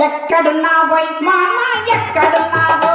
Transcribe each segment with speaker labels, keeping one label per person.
Speaker 1: ఎక్కడున్నా పోయి మామ ఎక్కడున్నా పోయి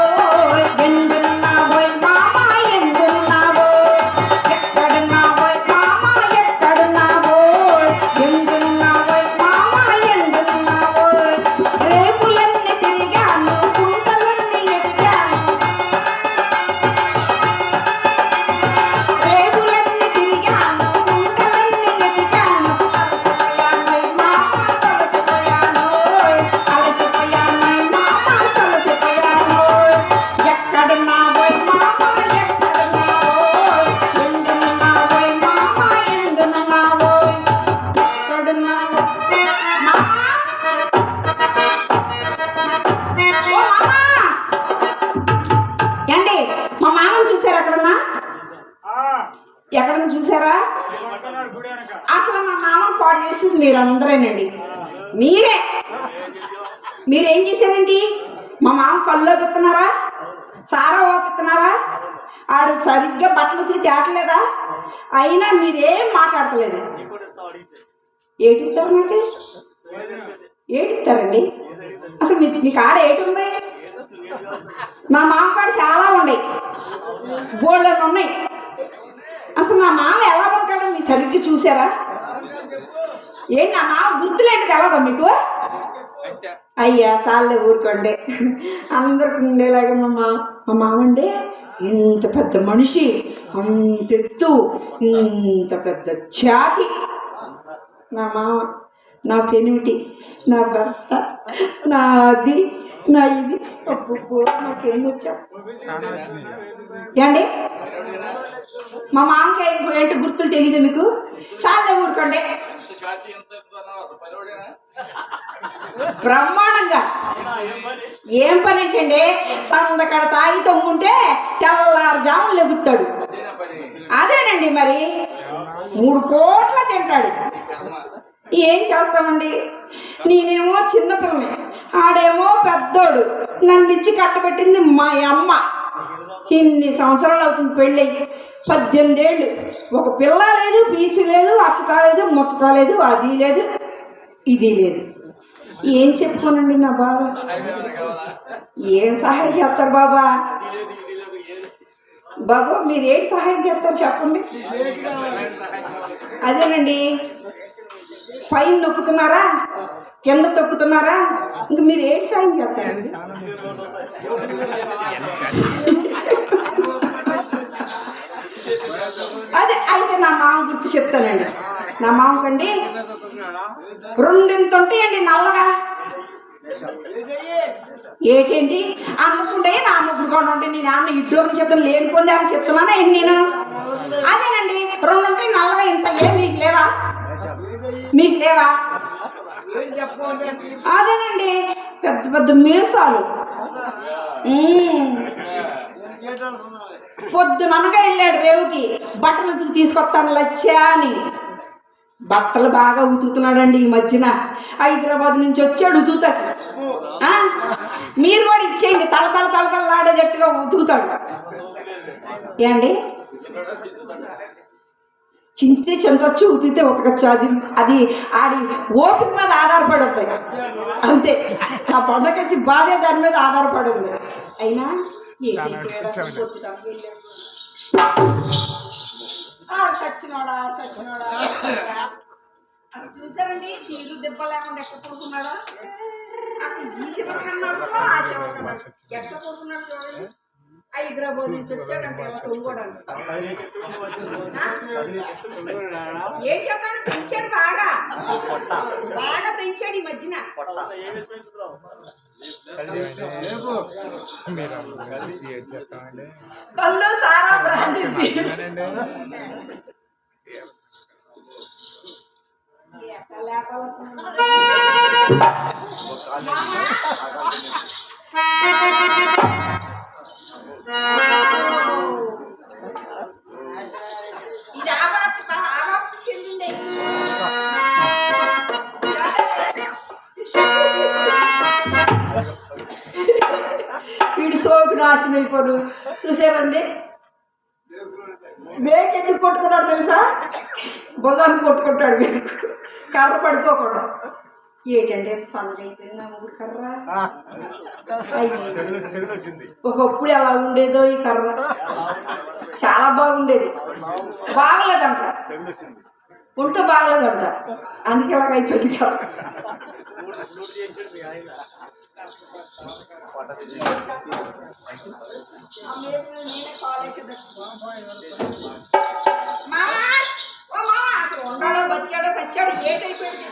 Speaker 1: సారా ఓపిస్తున్నారా ఆడు సరిగ్గా బట్టలు ఉతికి తేటలేదా? అయినా మీరేం మాట్లాడతలేదు. ఏటిస్తారు నాకు ఏటిస్తారండి అసలు మీ మీకు ఆడ ఏటుంది నా మామ కాడ చాలా ఉన్నాయి. బోళ్ళని ఉన్నాయి. అసలు నా మామ ఎలా ఉంటాడో మీరు సరిగ్గా చూసారా? ఏంటి నా మామ గుర్తులేంటి తెలవదా మీకు? అయ్యా సార్లే ఊరుకోండి. అందరికి ఉండేలాగా మా మా మా మామ అండి ఇంత పెద్ద మనిషి అంత ఎత్తు ఇంత పెద్ద ఛాతి నా మామ నా పెనిమిటి నా భర్త నా అది నా ఇది నాకు వచ్చా. ఏండి మా మామకి ఏంటి గుర్తులు తెలియదు మీకు? చాలా ఊరుకోండి. బ్రహ్మాండంగా. ఏం పని ఏంటండి సందకడ తాగి తొంగుంటే తెల్లారుజాము లెగుతాడు అదేనండి మరి. మూడు కోట్ల తింటాడు. ఏం చేస్తామండి? నేనేమో చిన్నపిల్లని ఆడేమో పెద్దోడు. నన్ను ఇచ్చి కట్టబెట్టింది మా అమ్మ. ఇన్ని సంవత్సరాలు అవుతుంది పెళ్ళి. పద్దెనిమిది ఏళ్ళు ఒక పిల్ల లేదు పీచు లేదు అచ్చట లేదు ముచ్చట లేదు అది లేదు. ఇది లేదు. ఏం చెప్పుకోనండి నా బాధ? ఏం సహాయం చేస్తారు బాబా? బాబా మీరు ఏంటి సహాయం చేస్తారు చెప్పండి. అదేనండి. పైన నొక్కుతున్నారా? కింద తొక్కుతున్నారా? ఇంక మీరు ఏంటి సాయం చేస్తారండి? అదే అయితే నా మామ గుర్తు చెప్తానండి. నా మామకండి రెండింత ఉంటాయండి నల్లగా? ఏంటేంటి? అందుకుంటే నా ముగ్గురు కూడా ఉంటే నీ నాన్న ఇడ్డోని చెప్తాను లేనిపోంది అని చెప్తున్నానా ఏంటి నేను? అదేనండి రెండు ఉంటాయి నల్లగా ఇంత ఏ మీకు లేవా? మీకు లేవా? అదేనండి పెద్ద పెద్ద మీసాలు. పొద్దుననగా వెళ్ళాడు రేవుకి బట్టలు తీసుకొస్తాను లచ్చా అని. బట్టలు బాగా ఉతుకుతున్నాడండి ఈ మధ్యన. హైదరాబాద్ నుంచి వచ్చాడు ఉతుకుతాకి ఆ? మీరు కూడా ఇచ్చేయండి. తల తల తల తలలాడేటట్టుగా ఉతుకుతాడు. ఏండి? చించితే చించచ్చు ఉతికితే ఉతకచ్చు. అది అది ఆడి ఓపిక మీద ఆధారపడి ఉంది. అంతే. ఆ పండగేసి బాధే దాని మీద ఆధారపడి ఉంది. అయినా ఏంటి. ఆడు సచ్చినోడా సచ్చినోడా. చూసారండి? తీరు దెబ్బ లేకుండా ఎక్కడ పడుకున్నాడా అసలు ఈ శివ ఆ ఎక్కడ పడుకున్నాడు చూడండి. హైదరాబాద్ నుంచి వచ్చాడంటే ఇలా తొంగోడానికి ఏం చెప్తాడు పెంచాడు బాగా. బాగా పెంచాడు ఈ మధ్యన. కళ్ళు సారా బ్రాండ్ ఇది వెళ్ళిపోడు చూసారండి మేక ఎందుకు కొట్టుకున్నాడు తెలుసా? భుజాన్ని కొట్టుకుంటాడు మేకు. కర్ర పడిపోకూడదు ఏంటంటే సన్నగా అయిపోయింది ఆ ముగ్గురు కర్ర? ఒకప్పుడు ఎలా ఉండేదో ఈ కర్ర. చాలా బాగుండేది. బాగలేదంట. ఉంటే బాగలేదంట అందుకే ఇలాగ అయిపోయింది కర్ర మామా, ఓ మామా, అసలు ఉండాడో బతికాడో సచ్చాడో ఏటైపోయింది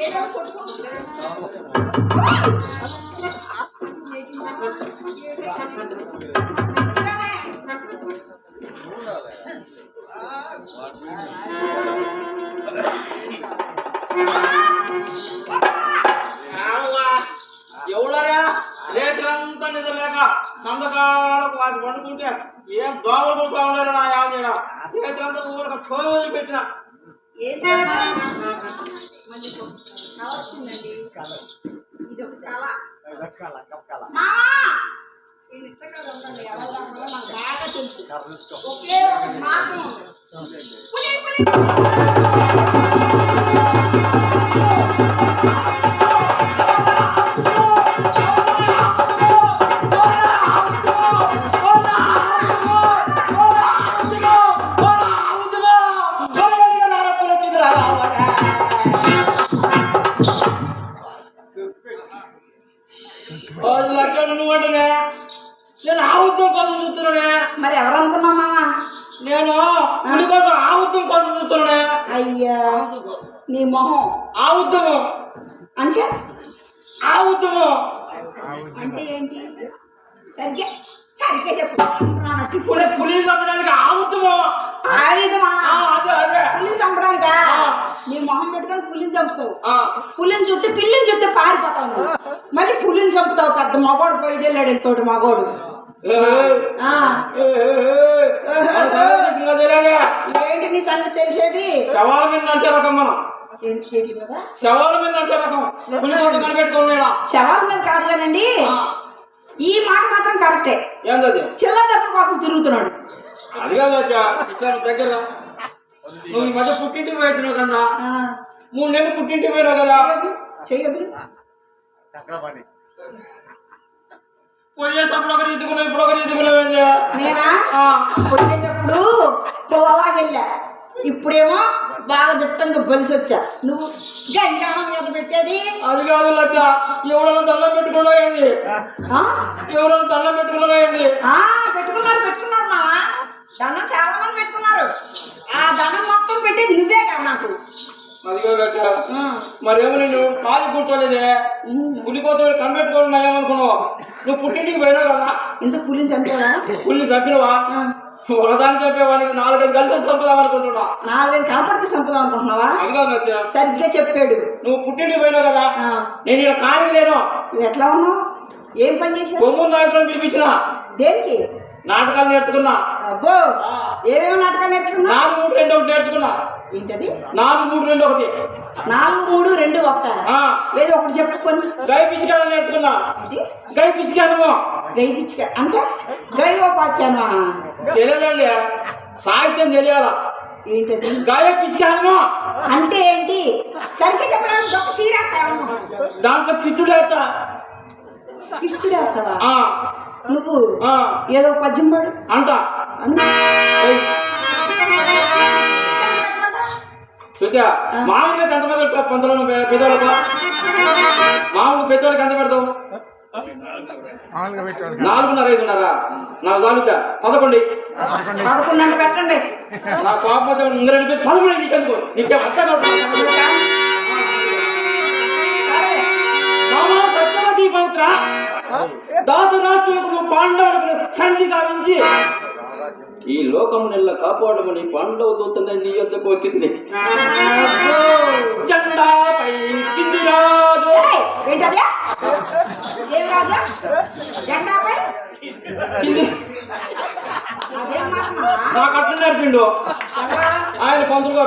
Speaker 1: ఏడో కొట్టుకుంటుంది. నాకు బాగా తెలుసు. ఒకే ఒక మార్గం ఉంది. మొహం
Speaker 2: ఆవుతము
Speaker 1: అంటే
Speaker 2: ఆవుతము
Speaker 1: అంటే ఏంటి? సరిగ్గా సరిగ్గా చెప్పు.
Speaker 2: ఇప్పుడు పులిని చంపడానికి ఆవుతము
Speaker 1: ఆయుధమా?
Speaker 2: ఆ, అదే అదే.
Speaker 1: పులిని చంపడానికా?
Speaker 2: ఆ.
Speaker 1: నీ మొహం పెట్టుకొని పులిని చంపుతావు.
Speaker 2: ఆ,
Speaker 1: పులిని చూస్తే పిల్లిని చూస్తే పారిపోతావు. మళ్ళీ పులిని చంపుతావు పెద్ద మగోడు పోయి వెళ్ళాడు తోటి మగోడు
Speaker 2: ఏ, ఏ,
Speaker 1: ఆ,
Speaker 2: ఏ, ఏ, ఏ. మన సంగతి ఇంకా తెలియదే
Speaker 1: ఏంటి నీ సంగతి తెలిసేది
Speaker 2: శవాల మీద నడిచే రకం మనం
Speaker 1: ఏంటి చేతి మీద
Speaker 2: శవాల మీద
Speaker 1: శవాల మీద కాదు కానండి. ఈ మాట మాత్రం కరెక్టే.
Speaker 2: ఏందది?
Speaker 1: చిల్లర డబ్బుల కోసం తిరుగుతున్నాడు.
Speaker 2: అది కాదు ఇట్లా దగ్గర. నువ్వు ఈ మధ్య పుట్టింటికి పోయినావు కదా
Speaker 1: ఆ,
Speaker 2: మూడు నెలలు పుట్టింటికి పోయినావు కదా.
Speaker 3: చక్రపాణి
Speaker 2: పోయేటప్పుడు ఒకరు ఇదుకున్నావు ఇప్పుడు ఒకరు?
Speaker 1: నేనా? పొలలాగా వెళ్ళా. ఇప్పుడేమో బాగా దిట్టంగా బలిసి వచ్చా. నువ్వు గంజామం మీద పెట్టేది?
Speaker 2: అది కాదు లచ్చ ఎవడన్నా దండం
Speaker 1: ఆ?
Speaker 2: ఎవరన్నా దండం
Speaker 1: ఆ, పెట్టుకున్నారు పెట్టుకున్నారు మావా. దండం చాలా మంది పెట్టుకున్నారు. ఆ దండం మొత్తం పెట్టేది నువ్వే కదా నాకు.
Speaker 2: మరేమో నేను కాలు కూర్చోలేదే? పులి కోసం కనిపెట్టుకోవాలి ఏమనుకున్నావు? నువ్వు పుట్టింటికి పోయినావు కదా?
Speaker 1: ఇంత పులిని చంపావా
Speaker 2: పుల్ని చంపినవా. ఒకదాన్ని చంపేవానికి నాలుగైదు కలిసి చంపుదాం అనుకుంటున్నా.
Speaker 1: నాలుగైదు కనపడితే చంపుదాం అనుకుంటున్నావా? సరిగ్గా చెప్పాడు.
Speaker 2: నువ్వు పుట్టింటికి పోయినావు కదా. నేను ఇలా ఖాళీ లేను.
Speaker 1: ఎట్లా ఉన్నావు? ఏం పని చేశావు?
Speaker 2: కొమ్ము నాయకులను పిలిపించిన.
Speaker 1: దేనికి?
Speaker 2: నాటకాలు నేర్చుకున్నా.
Speaker 1: అబ్బో! ఏమేమి నాటకాలు నేర్చుకున్నావు?
Speaker 2: నాలుగు మూడు రెండు ఒకటి నేర్చుకున్నా.
Speaker 1: ఏంటది?
Speaker 2: నాలుగు మూడు రెండు ఒకటి.
Speaker 1: నాలుగు మూడు రెండు ఒకట. ఏదో ఒకటి చెప్పుకొని
Speaker 2: గై పిచ్చికాయలు నేర్చుకున్నా. గై పిచ్చికాయనమో
Speaker 1: గై పిచ్చిక అంటే గైవోపాఖ్యానమా?
Speaker 2: తెలియదండి. సాహిత్యం తెలియాలా.
Speaker 1: ఏంటది?
Speaker 2: గాయ పిచ్చికాయనమో
Speaker 1: అంటే ఏంటి? సరిగ్గా చెప్పడానికి ఒక చీరేస్తావు?
Speaker 2: దాంట్లో కిట్టుడేస్తా
Speaker 1: ఇష్టడేస్తావా
Speaker 2: ఆ,
Speaker 1: నువ్వు ఏదో పద్యం పాడు.
Speaker 2: అంట.
Speaker 1: అంతే.
Speaker 2: చూచా మామూలుగా ఎంత పెద్ద పంతలో పెద్దోళ్ళకు మామూలు పెద్దోళ్ళకి ఎంత పెడతావు? నాలుగున్నర ఐదున్నరా నాకు తాలుతా పదకొండు.
Speaker 1: పదకొండు. పెట్టండి.
Speaker 2: నా కాకపోతే ఇంక రెండు పేరు పదమూడు నీకు ఎందుకు? నీకే రామా సత్యవతి పవిత్ర దాత రాష్ట్రులకు పాండవులకు సంధి గావించి ఈ లోకం నెల కాపాడమని పాండవ దూతని నీ యొద్దకు వచ్చింది? నాకు అట్లా నేర్పిండు? ఆయన పంతులు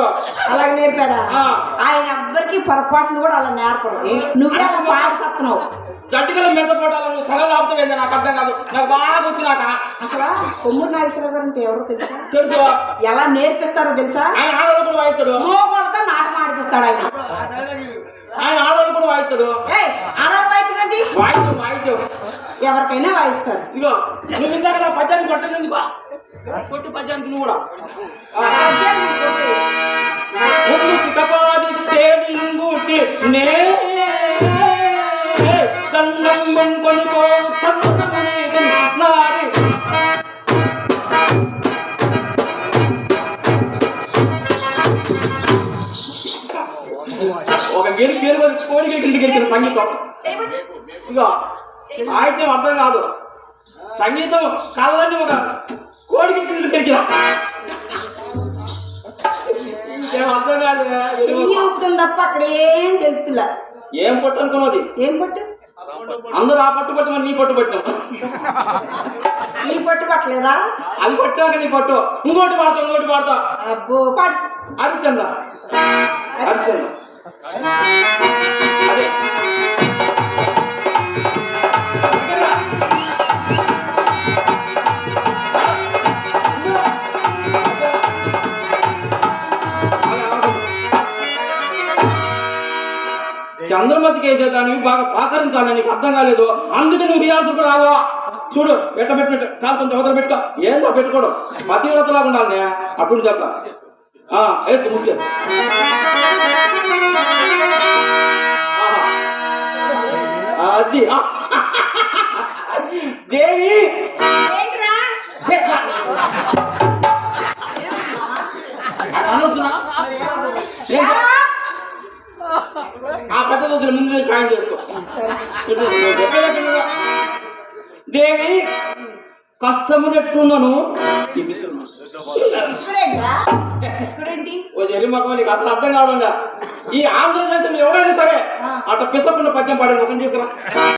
Speaker 1: అలాగే నేర్పారా?
Speaker 2: ఆ.
Speaker 1: ఆయన ఎవ్వరికి పొరపాటును కూడా అలా నేర్పడు. నువ్వే అలా పాట సత్తున్నావు
Speaker 2: జట్టుకల మీద పోటాలను సగం లాభం ఏంది? నాకు అర్థం కాదు. నాకు బాగా వచ్చినాక
Speaker 1: అసలు కొమ్మూరు నాగేశ్వరరావు గారు అంటే ఎవరో తెలుసా?
Speaker 2: తెలుసు
Speaker 1: ఎలా నేర్పిస్తారో తెలుసా?
Speaker 2: ఆయన ఆడలు కూడా వాయిస్తాడు.
Speaker 1: మోగోళ్ళతో నాటకం వాయిస్తాడు ఆయన.
Speaker 2: ఆయన ఆడవాళ్ళు కూడా వాయిస్తాడు.
Speaker 1: ఆడవాళ్ళు వాయిస్తున్నది
Speaker 2: వాయిద్యం వాయిద్యం.
Speaker 1: ఎవరికైనా వాయిస్తారు.
Speaker 2: ఇదిగో నువ్వు ఇందాక నా పద్యానికి కొట్టేది ఎందుకో? కొట్టు పద్యానికి నువ్వు కూడా. నే. దండం వంకొనుకో నారి. ఒక గెలి గెలి కోడి గెలిచి గెలిచిన సంగీతం. ఇదిగో సాహిత్యం అర్థం కాదు. సంగీతం కళ్ళని ఒక కోడికి గెలిచిన అర్థం కాదు
Speaker 1: చెయ్యి ఊపుతుంది తప్ప అక్కడ ఏం తెలుతులా
Speaker 2: ఏం పట్టు అనుకున్నది?
Speaker 1: ఏం పట్టు?
Speaker 2: అందరూ ఆ పట్టు పట్టి మరి నీ పట్టు పట్టాం
Speaker 1: ఈ పట్టు పట్టలేదా
Speaker 2: అది పట్టాక నీ పట్టు. ఇంకోటి పాడతా ఇంకోటి పాడతా
Speaker 1: అబ్బో పాడు.
Speaker 2: హరిచంద. హరిచంద. అదే. చంద్రమతికి వేసేదానికి బాగా సహకరించాలి నీకు అర్థం కాలేదు? అందుకే నువ్వు రియాల్స్కి రావా? చూడు ఎట్ట పెట్టినట్టు కాలు కొంచెం వదలు పెట్టుకో. ఏందో పెట్టుకోవడం పతివ్రతలాగా ఉండాలి అప్పుడు చెప్తా. ఆ, వేసుకో అది. దేవి!
Speaker 1: ఏరా?
Speaker 2: ఆ పెద్ద ముందు ఖాయం చేసుకో. దేవి కష్టమునెట్టున్నాను ఓ నీకు అసలు అర్థం కావడం ఈ ఆంధ్రదేశంలో ఎవడైనా సరే అట్ట పిసకుండా పద్యం పాడే ముఖం తీసుకురా.